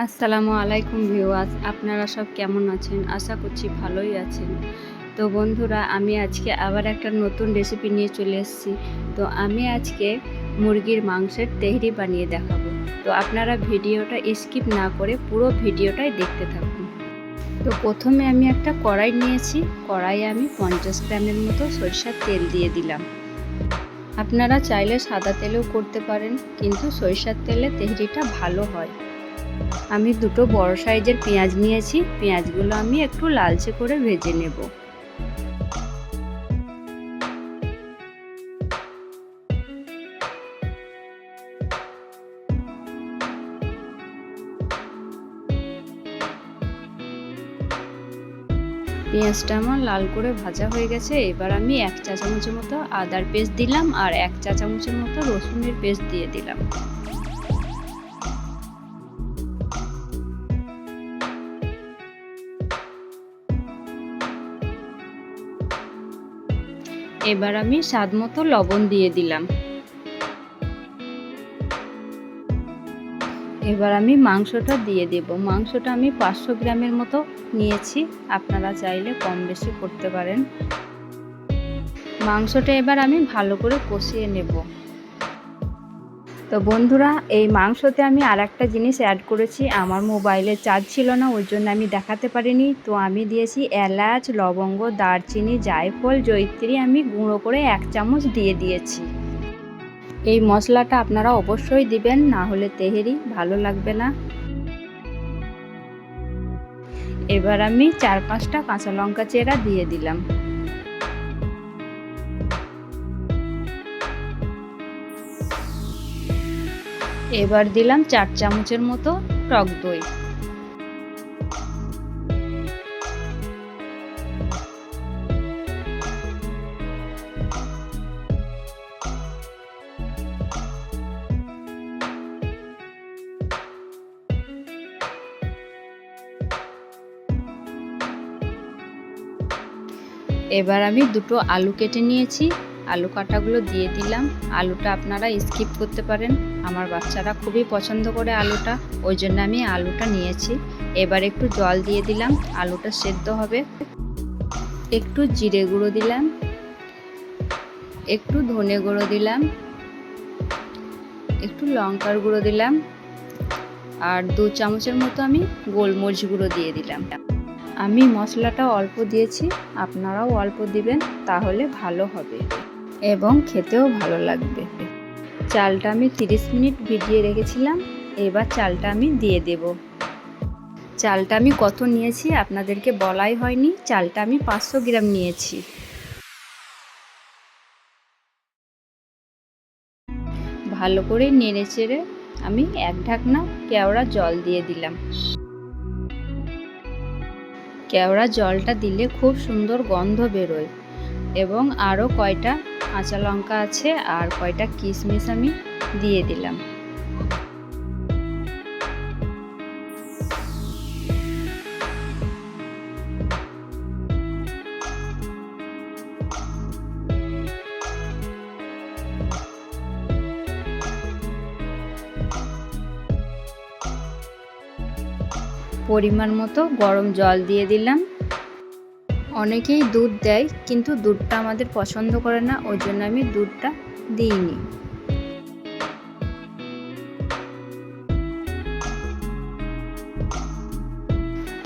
আসসালামু আলাইকুম ভিউয়ার্স, আপনারা সব কেমন আছেন? আশা করছি ভালোই আছেন। তো বন্ধুরা, আমি আজকে আবার একটা নতুন রেসিপি নিয়ে চলে এসেছি। তো আমি আজকে মুরগির মাংসের তেহরি বানিয়ে দেখাবো। তো আপনারা ভিডিওটা স্কিপ না করে পুরো ভিডিওটাই দেখতে থাকুন। তো প্রথমে আমি একটা কড়াই নিয়েছি। কড়াইয়ে আমি পঞ্চাশ গ্রামের মতো সরিষার তেল দিয়ে দিলাম। আপনারা চাইলে সাদা তেলেও করতে পারেন, কিন্তু সরিষার তেলে তেহরিটা ভালো হয়। আমি দুটো বড় সাইজের পেঁয়াজ নিয়েছি। পেঁয়াজগুলো আমি একটু লালচে করে ভেজে নেব। পেঁয়াজটা আমার লাল করে ভাজা হয়ে গেছে। এবার আমি এক চা চামচের মতো আদার পেস্ট দিলাম আর এক চা চামচের মতো রসুনের পেস্ট দিয়ে দিলাম। এবার আমি স্বাদ মতো লবণ দিয়ে দিলাম। এবার আমি মাংসটা দিয়ে দেব। মাংসটা আমি পাঁচশো গ্রামের মতো নিয়েছি। আপনারা চাইলে কম বেশি করতে পারেন। মাংসটা এবার আমি ভালো করে কষিয়ে নেব। তো বন্ধুরা, এই মাংসতে আমি আর একটা জিনিস অ্যাড করেছি। আমার মোবাইলে চার্জ ছিল না, ওই জন্য আমি দেখাতে পারিনি। তো আমি দিয়েছি এলাচ, লবঙ্গ, দারচিনি, জায়ফল জৈত্রী আমি গুঁড়ো করে এক চামচ দিয়ে দিয়েছি। এই মশলাটা আপনারা অবশ্যই দিবেন, না হলে তেহেরি, ভালো লাগবে না। এবার আমি চার পাঁচটা কাঁচা লঙ্কা চেরা দিয়ে দিলাম। এবার দিলাম চার চামচের মতো টক দই। এবার আমি দুটো আলু কেটে নিয়েছি। আলু কাটাগুলো দিয়ে দিলাম। আলুটা আপনারা স্কিপ করতে পারেন। আমার বাচ্চারা খুবই পছন্দ করে আলুটা, ওই জন্য আমি আলুটা নিয়েছি। এবার একটু জল দিয়ে দিলাম, আলুটা সেদ্ধ হবে। একটু জিরে গুঁড়ো দিলাম, একটু ধনে গুঁড়ো দিলাম, একটু লঙ্কার গুঁড়ো দিলাম, আর দু চামচের মতো আমি গোলমরিচ গুঁড়ো দিয়ে দিলাম। আমি মশলাটা অল্প দিয়েছি, আপনারাও অল্প দিবেন, তাহলে ভালো হবে। এবং খেতেও ভালো লাগবে। চালটা আমি 30 মিনিট ভিজিয়ে রেখেছিলাম, এবার চালটা আমি দিয়ে দেব। চালটা আমি কত নিয়েছি আপনাদেরকে বলাই হয়নি, চালটা আমি পাঁচশো গ্রাম নিয়েছি। ভালো করে নেড়ে চেড়ে আমি এক ঢাকনা কেওড়া জল দিয়ে দিলাম। কেওড়া জলটা দিলে খুব সুন্দর গন্ধ বেরোয় এবং আরও কয়টা কাঁচা লঙ্কা আছে আর কয়টা কিশমিশ আমি দিয়ে দিলাম। পরিমাণ মতো গরম জল দিয়ে দিলাম। অনেকেই দুধ দেয়, কিন্তু দুধটা আমাদের পছন্দ করে না, ওই জন্য আমি দুধটা দিইনি।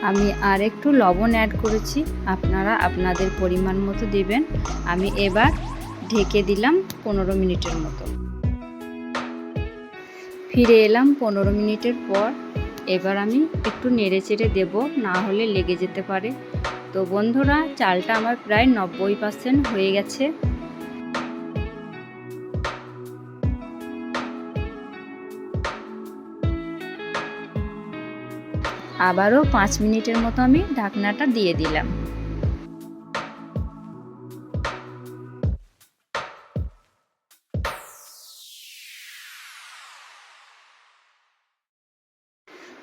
আমি আর একটু লবণ অ্যাড করেছি, আপনারা আপনাদের পরিমাণ মতো দিবেন। আমি এবার ঢেকে দিলাম পনেরো মিনিটের মতো। ফিরে এলাম পনেরো মিনিটের পর। এবার আমি একটু নেড়ে চেড়ে দেবো, না হলে লেগে যেতে পারে। তো বন্ধুরা, চালটা আমার প্রায় নব্বই পার্সেন্ট হয়ে গেছে। আবারও পাঁচ মিনিটের মতো আমি ঢাকনাটা দিয়ে দিলাম।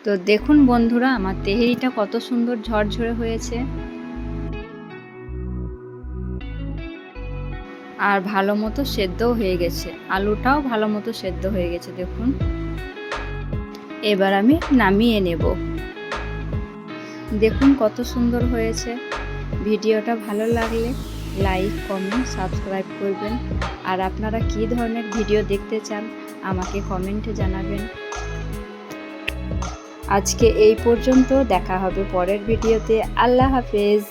তো দেখুন বন্ধুরা, আমার তেহেরিটা কত সুন্দর ঝরঝরে হয়েছে। আর ভালো মতো সেদ্ধও হয়ে গেছে। আলুটাও ভালো মতো সেদ্ধ হয়ে গেছে, দেখুন। এবার আমি নামিয়ে নেব। দেখুন কত সুন্দর হয়েছে। ভিডিওটা ভালো লাগলে লাইক, কমেন্ট, সাবস্ক্রাইব করবেন। আর আপনারা কী ধরনের ভিডিও দেখতে চান, আমাকে কমেন্টে জানাবেন। আজকে এই পর্যন্ত দেখা হবে পরের ভিডিওতে। আল্লাহ হাফেজ।